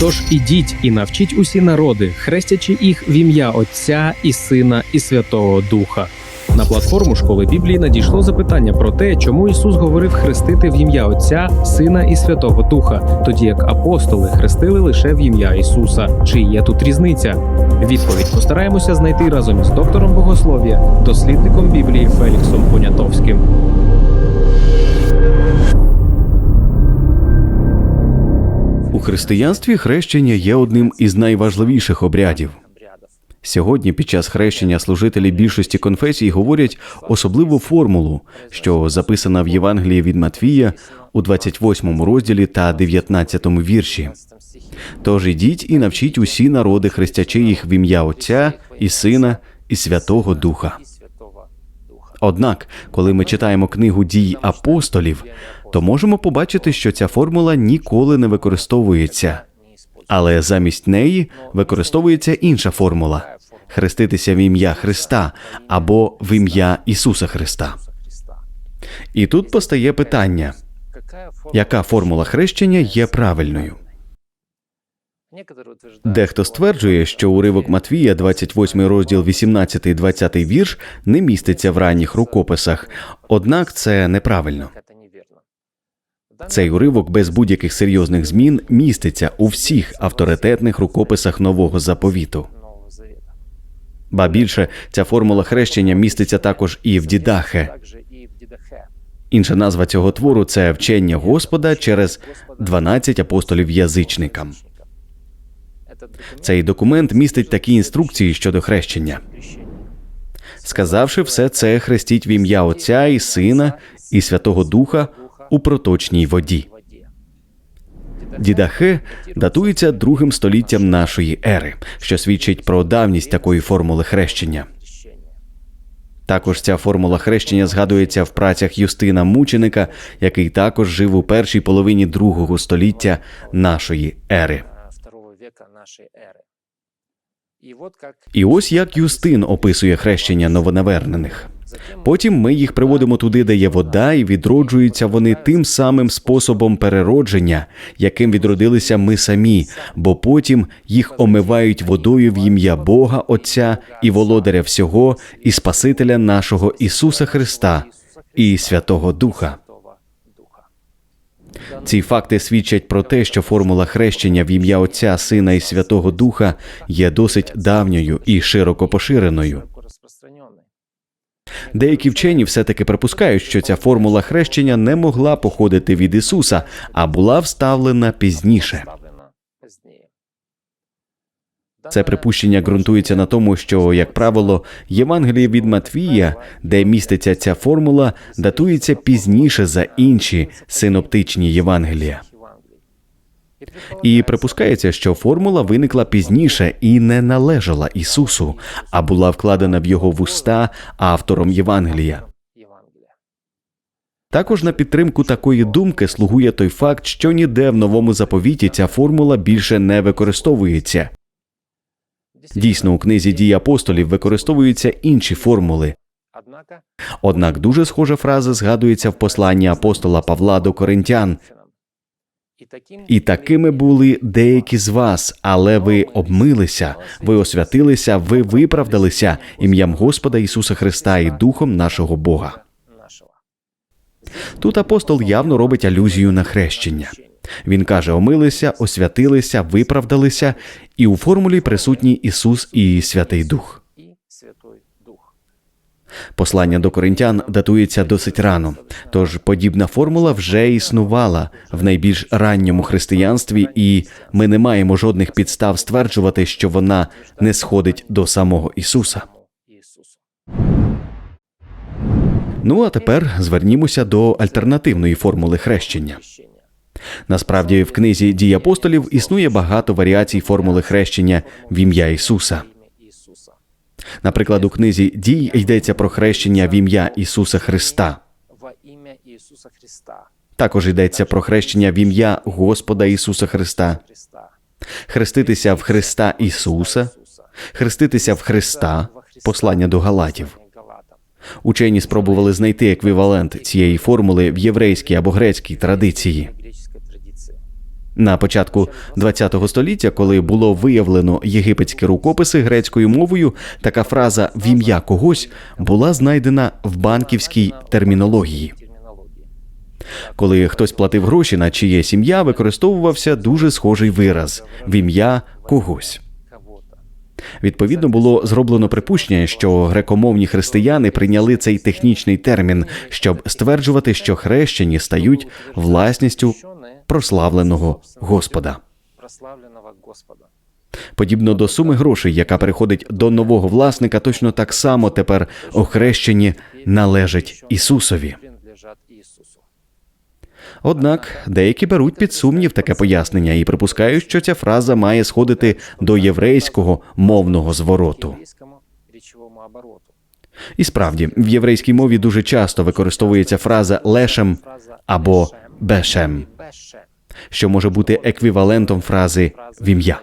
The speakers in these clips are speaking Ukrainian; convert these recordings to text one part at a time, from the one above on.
Тож ідіть і навчіть усі народи, хрестячи їх в ім'я Отця і Сина і Святого Духа. На платформу школи Біблії надійшло запитання про те, чому Ісус говорив хрестити в ім'я Отця, Сина і Святого Духа, тоді як апостоли хрестили лише в ім'я Ісуса. Чи є тут різниця? Відповідь постараємося знайти разом із доктором богослов'я, дослідником Біблії Феліксом Понятовським. У християнстві хрещення є одним із найважливіших обрядів. Сьогодні, під час хрещення, служителі більшості конфесій говорять особливу формулу, що записана в Євангелії від Матвія у 28 розділі та 19 вірші. Тож ідіть і навчіть усі народи, хрестячи їх в ім'я Отця і Сина і Святого Духа. Однак, коли ми читаємо книгу дій апостолів, то можемо побачити, що ця формула ніколи не використовується. Але замість неї використовується інша формула хреститися в ім'я Христа або в ім'я Ісуса Христа. І тут постає питання: яка формула хрещення є правильною? Дехто стверджує, що уривок Матвія, 28 розділ 18-20 вірш, не міститься в ранніх рукописах, однак це неправильно. Цей уривок без будь-яких серйозних змін міститься у всіх авторитетних рукописах нового заповіту. Ба більше ця формула хрещення міститься також і в Дідахе. Інша назва цього твору це вчення Господа через 12 апостолів язичникам. Цей документ містить такі інструкції щодо хрещення. Сказавши все це, хрестіть в ім'я Отця і Сина і Святого Духа у проточній воді. Дідахе датується другим століттям нашої ери, що свідчить про давність такої формули хрещення. Також ця формула хрещення згадується в працях Юстина Мученика, який також жив у першій половині другого століття нашої ери. І ось як Юстин описує хрещення новонавернених. Потім ми їх приводимо туди, де є вода, і відроджуються вони тим самим способом переродження, яким відродилися ми самі, бо потім їх омивають водою в ім'я Бога Отця і володаря всього, і Спасителя нашого Ісуса Христа і Святого Духа. Ці факти свідчать про те, що формула хрещення в ім'я Отця, Сина і Святого Духа є досить давньою і широко поширеною. Деякі вчені все-таки припускають, що ця формула хрещення не могла походити від Ісуса, а була вставлена пізніше. Це припущення ґрунтується на тому, що, як правило, Євангеліє від Матвія, де міститься ця формула, датується пізніше за інші синоптичні Євангелія. І припускається, що формула виникла пізніше і не належала Ісусу, а була вкладена в його вуста автором Євангелія. Також на підтримку такої думки слугує той факт, що ніде в новому заповіті ця формула більше не використовується. Дійсно, у книзі дій апостолів використовуються інші формули. Однак дуже схожа фраза згадується в посланні апостола Павла до коринтян. І такими були деякі з вас, але ви обмилися, ви освятилися, ви виправдалися ім'ям Господа Ісуса Христа і Духом нашого Бога. Тут апостол явно робить алюзію на хрещення. Він каже: омилися, освятилися, виправдалися, і у формулі присутній Ісус і Святий Дух. Послання до коринтян датується досить рано, тож подібна формула вже існувала в найбільш ранньому християнстві, і ми не маємо жодних підстав стверджувати, що вона не сходить до самого Ісуса. Ну а тепер звернімося до альтернативної формули хрещення. Насправді, в книзі дій апостолів існує багато варіацій формули хрещення в ім'я Ісуса. Наприклад, у книзі дій йдеться про хрещення в ім'я Ісуса Христа. Також йдеться про хрещення в ім'я Господа Ісуса Христа, хреститися в Христа Ісуса, хреститися в Христа, послання до Галатів. Учені спробували знайти еквівалент цієї формули в єврейській або грецькій традиції. На початку ХХ століття, коли було виявлено єгипетські рукописи грецькою мовою, така фраза в ім'я когось була знайдена в банківській термінології. Коли хтось платив гроші на чиє сім'я, використовувався дуже схожий вираз в ім'я когось. Відповідно, було зроблено припущення, що грекомовні християни прийняли цей технічний термін, щоб стверджувати, що хрещені стають власністю прославленого Господа. Подібно до суми грошей, яка переходить до нового власника, точно так само тепер охрещені належать Ісусові. Однак деякі беруть під сумнів таке пояснення і припускають, що ця фраза має сходити до єврейського мовного звороту. І справді, в єврейській мові дуже часто використовується фраза лешем або «бешем» що може бути еквівалентом фрази в ім'я.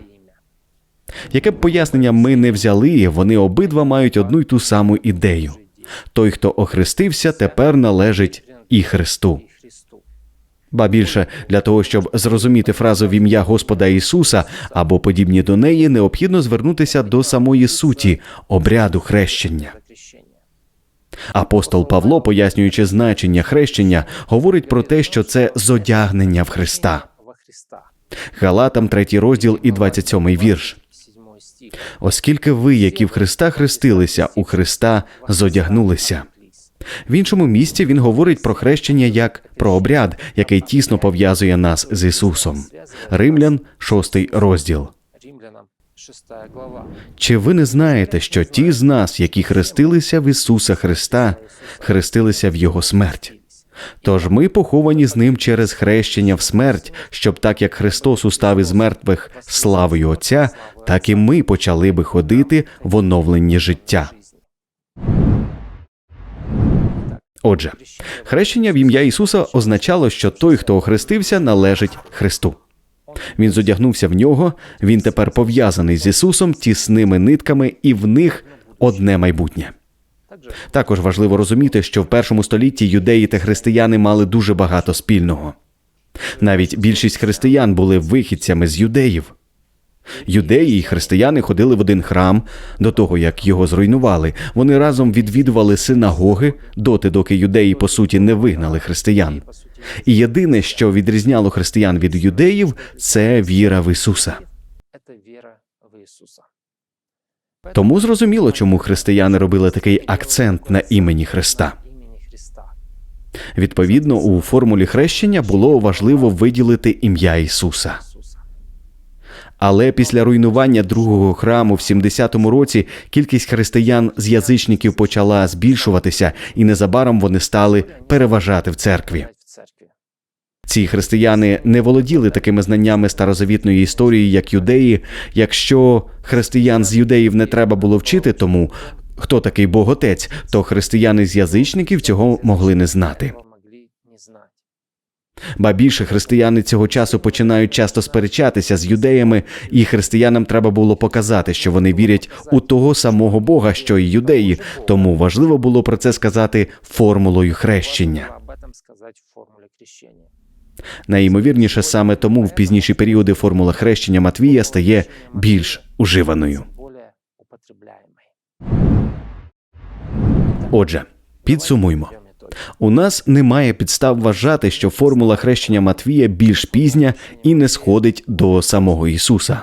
Яке б пояснення ми не взяли, вони обидва мають одну й ту саму ідею. Той, хто охрестився, тепер належить. І Христу. Ба більше для того, щоб зрозуміти фразу в ім'я Господа Ісуса або подібні до неї, необхідно звернутися до самої суті обряду хрещення. Апостол Павло, пояснюючи значення хрещення, говорить про те, що це зодягнення в Христа. Галатам 3 розділ і 27 вірш. Оскільки ви, які в Христа хрестилися, у Христа зодягнулися. В іншому місці він говорить про хрещення як про обряд, який тісно пов'язує нас з Ісусом. Римлян, 6 розділ. Римлянам 6 глава. Чи ви не знаєте, що ті з нас, які хрестилися в Ісуса Христа, хрестилися в Його смерть? Тож ми поховані з ним через хрещення в смерть, щоб так як Христос устав із мертвих славою Отця, так і ми почали би ходити в оновленні життя. Отже, хрещення в ім'я Ісуса означало, що той, хто охрестився, належить Христу. Він зодягнувся в нього, він тепер пов'язаний з Ісусом тісними нитками, і в них одне майбутнє. Також важливо розуміти, що в першому столітті юдеї та християни мали дуже багато спільного. Навіть більшість християн були вихідцями з юдеїв. Юдеї і християни ходили в один храм до того, як його зруйнували. Вони разом відвідували синагоги доти, доки юдеї по суті не вигнали християн. І єдине, що відрізняло християн від юдеїв, це віра в Ісуса. Тому зрозуміло, чому християни робили такий акцент на. Імені Христа. Відповідно, у формулі хрещення було важливо виділити ім'я Ісуса. Але після руйнування другого храму в 70-му році кількість християн з язичників почала збільшуватися, і незабаром вони стали переважати. В церкві. Ці християни не володіли такими знаннями старозавітної історії, як юдеї. Якщо християн з юдеїв не треба було вчити тому, хто такий Бог Отець, то християни з язичників цього могли не знати. Цього могли не знати. Ба більше християни цього часу починають часто сперечатися з юдеями, і християнам треба було показати, що вони вірять у того самого Бога, що й юдеї. Тому важливо було про це сказати формулою хрещення. Найімовірніше, саме тому в пізніші періоди формула хрещення Матвія стає більш уживаною. Отже, підсумуймо. У нас немає підстав вважати, що формула хрещення Матвія більш пізня і не сходить до самого Ісуса.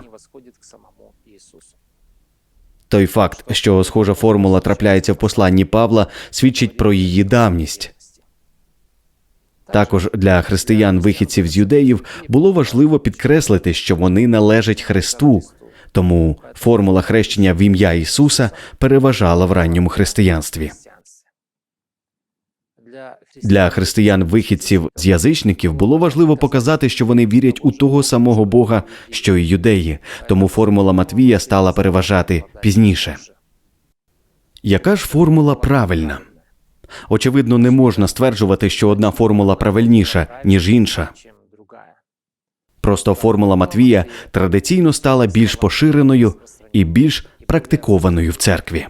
Той факт, що схожа формула трапляється в посланні Павла, свідчить про її давність. Також для християн-вихідців з юдеїв було важливо підкреслити, що вони належать Христу, тому формула хрещення в ім'я Ісуса переважала в ранньому християнстві. Для християн-вихідців з язичників було важливо показати, що вони вірять у того самого Бога, що й юдеї, тому формула Матвія стала переважати пізніше. Яка ж формула правильна? Очевидно, не можна стверджувати, що одна формула правильніша, ніж інша. Просто формула Матвія традиційно стала більш поширеною і більш практикованою в. Церкві.